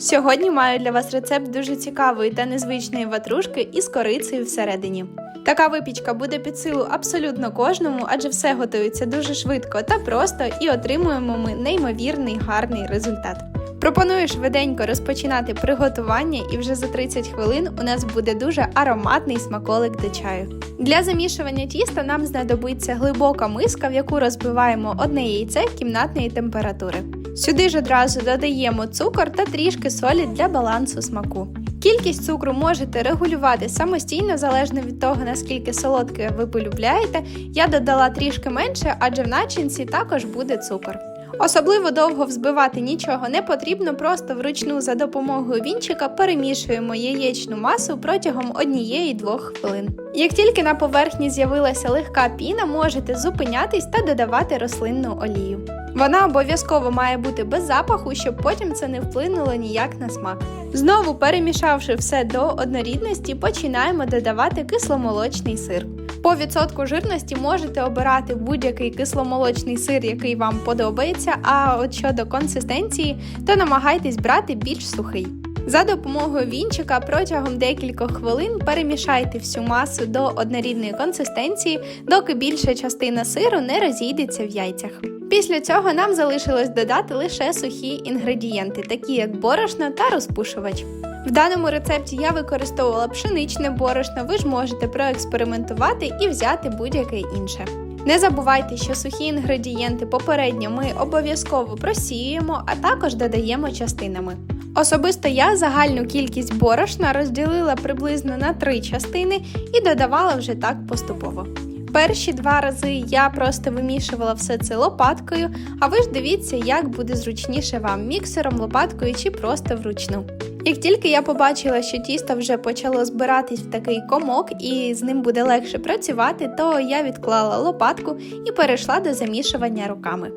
Сьогодні маю для вас рецепт дуже цікавої та незвичної ватрушки із корицею всередині. Така випічка буде під силу абсолютно кожному, адже все готується дуже швидко та просто і отримуємо ми неймовірний гарний результат. Пропоную швиденько розпочинати приготування, і вже за 30 хвилин у нас буде дуже ароматний смаколик до чаю. Для замішування тіста нам знадобиться глибока миска, в яку розбиваємо одне яйце кімнатної температури. Сюди ж одразу додаємо цукор та трішки солі для балансу смаку. Кількість цукру можете регулювати самостійно, залежно від того, наскільки солодке ви полюбляєте. Я додала трішки менше, адже в начинці також буде цукор. Особливо довго взбивати нічого не потрібно, просто вручну за допомогою вінчика перемішуємо яєчну масу протягом однієї-двох хвилин. Як тільки на поверхні з'явилася легка піна, можете зупинятись та додавати рослинну олію. Вона обов'язково має бути без запаху, щоб потім це не вплинуло ніяк на смак. Знову перемішавши все до однорідності, починаємо додавати кисломолочний сир. По відсотку жирності можете обирати будь-який кисломолочний сир, який вам подобається. А от щодо консистенції, то намагайтесь брати більш сухий. За допомогою вінчика протягом декількох хвилин перемішайте всю масу до однорідної консистенції, доки більша частина сиру не розійдеться в яйцях. Після цього нам залишилось додати лише сухі інгредієнти, такі як борошно та розпушувач. В даному рецепті я використовувала пшеничне борошно, ви ж можете проекспериментувати і взяти будь-яке інше. Не забувайте, що сухі інгредієнти попередньо ми обов'язково просіюємо, а також додаємо частинами. Особисто я загальну кількість борошна розділила приблизно на три частини і додавала вже так поступово. Перші два рази я просто вимішувала все це лопаткою, а ви ж дивіться, як буде зручніше вам міксером, лопаткою чи просто вручну. Як тільки я побачила, що тісто вже почало збиратись в такий комок і з ним буде легше працювати, то я відклала лопатку і перейшла до замішування руками.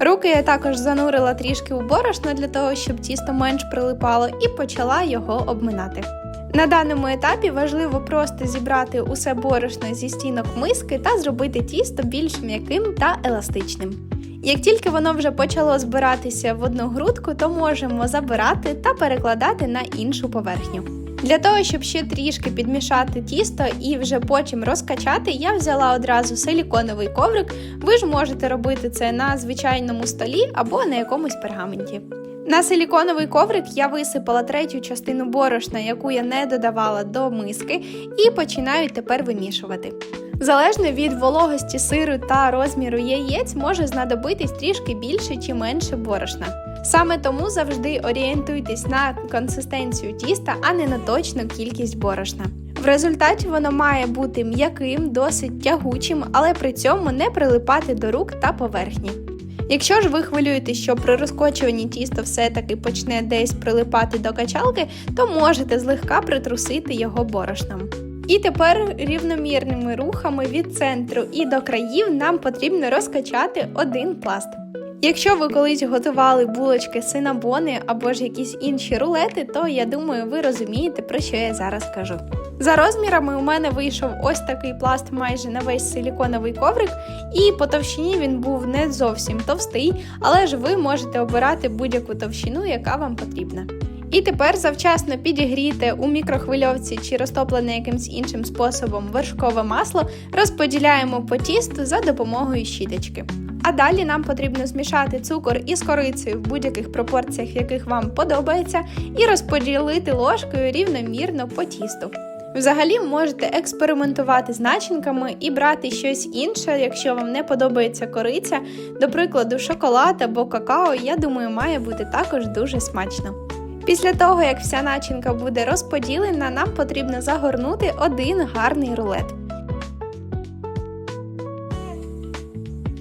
Руки я також занурила трішки у борошно для того, щоб тісто менш прилипало, і почала його обминати. На даному етапі важливо просто зібрати усе борошно зі стінок миски та зробити тісто більш м'яким та еластичним. Як тільки воно вже почало збиратися в одну грудку, то можемо забирати та перекладати на іншу поверхню. Для того, щоб ще трішки підмішати тісто і вже потім розкачати, я взяла одразу силіконовий коврик. Ви ж можете робити це на звичайному столі або на якомусь пергаменті. На силіконовий коврик я висипала третю частину борошна, яку я не додавала до миски, і починаю тепер вимішувати. Залежно від вологості сиру та розміру яєць може знадобитись трішки більше чи менше борошна. Саме тому завжди орієнтуйтесь на консистенцію тіста, а не на точну кількість борошна. В результаті воно має бути м'яким, досить тягучим, але при цьому не прилипати до рук та поверхні. Якщо ж ви хвилюєтесь, що при розкочуванні тісто все-таки почне десь прилипати до качалки, то можете злегка притрусити його борошном. І тепер рівномірними рухами від центру і до країв нам потрібно розкачати один пласт. Якщо ви колись готували булочки синабони або ж якісь інші рулети, то я думаю, ви розумієте, про що я зараз кажу. За розмірами у мене вийшов ось такий пласт майже на весь силіконовий коврик, і по товщині він був не зовсім товстий, але ж ви можете обирати будь-яку товщину, яка вам потрібна. І тепер завчасно підігрійте у мікрохвильовці чи розтоплене якимсь іншим способом вершкове масло, розподіляємо по тісту за допомогою щіточки. А далі нам потрібно змішати цукор із корицею в будь-яких пропорціях, яких вам подобається, і розподілити ложкою рівномірно по тісту. Взагалі можете експериментувати з начинками і брати щось інше, якщо вам не подобається кориця, до прикладу, шоколад або какао, я думаю, має бути також дуже смачно. Після того, як вся начинка буде розподілена, нам потрібно загорнути один гарний рулет.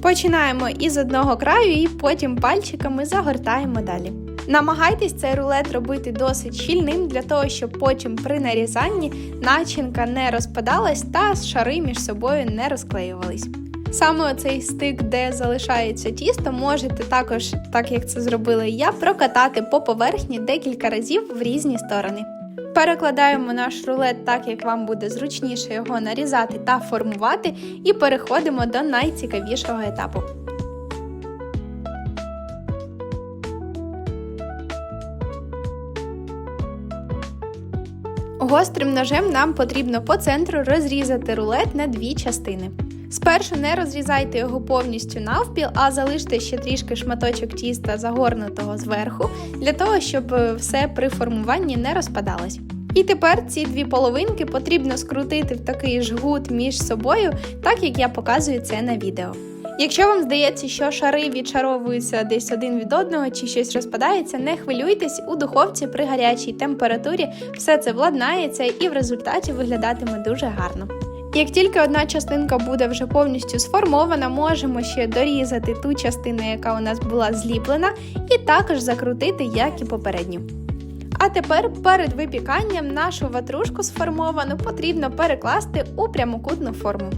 Починаємо із одного краю і потім пальчиками загортаємо далі. Намагайтесь цей рулет робити досить щільним для того, щоб потім при нарізанні начинка не розпадалась та шари між собою не розклеювались. Саме оцей стик, де залишається тісто, можете також, так як це зробила я, прокатати по поверхні декілька разів в різні сторони. Перекладаємо наш рулет так, як вам буде зручніше його нарізати та формувати, і переходимо до найцікавішого етапу. Гострим ножем нам потрібно по центру розрізати рулет на дві частини. Спершу не розрізайте його повністю навпіл, а залиште ще трішки шматочок тіста загорнутого зверху, для того, щоб е, все при формуванні не розпадалось. І тепер ці дві половинки потрібно скрутити в такий жгут між собою, так як я показую це на відео. Якщо вам здається, що шари відшаровуються десь один від одного чи щось розпадається, не хвилюйтесь, у духовці при гарячій температурі все це владнається і в результаті виглядатиме дуже гарно. Як тільки одна частинка буде вже повністю сформована, можемо ще дорізати ту частину, яка у нас була зліплена, і також закрутити, як і попередню. А тепер перед випіканням нашу ватрушку сформовану потрібно перекласти у прямокутну форму.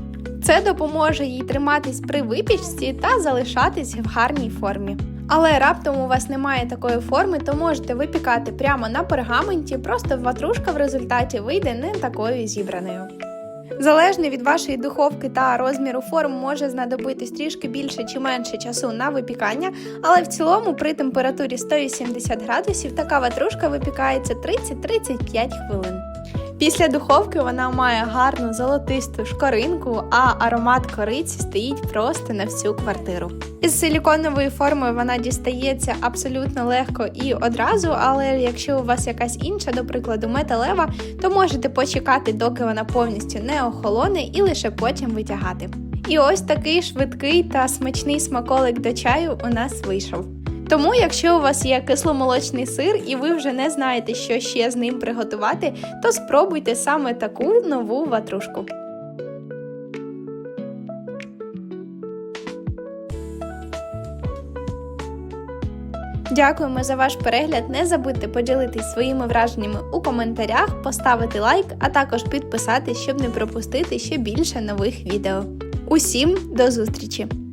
Це допоможе їй триматись при випічці та залишатись в гарній формі. Але раптом у вас немає такої форми, то можете випікати прямо на пергаменті, просто ватрушка в результаті вийде не такою зібраною. Залежно від вашої духовки та розміру форм може знадобитись трішки більше чи менше часу на випікання, але в цілому при температурі 180 градусів така ватрушка випікається 30-35 хвилин. Після духовки вона має гарну золотисту шкоринку, а аромат кориці стоїть просто на всю квартиру. Із силіконової форми вона дістається абсолютно легко і одразу, але якщо у вас якась інша, до прикладу, металева, то можете почекати, доки вона повністю не охолоне, і лише потім витягати. І ось такий швидкий та смачний смаколик до чаю у нас вийшов. Тому, якщо у вас є кисломолочний сир і ви вже не знаєте, що ще з ним приготувати, то спробуйте саме таку нову ватрушку. Дякуємо за ваш перегляд. Не забудьте поділитись своїми враженнями у коментарях, поставити лайк, а також підписатись, щоб не пропустити ще більше нових відео. Усім до зустрічі!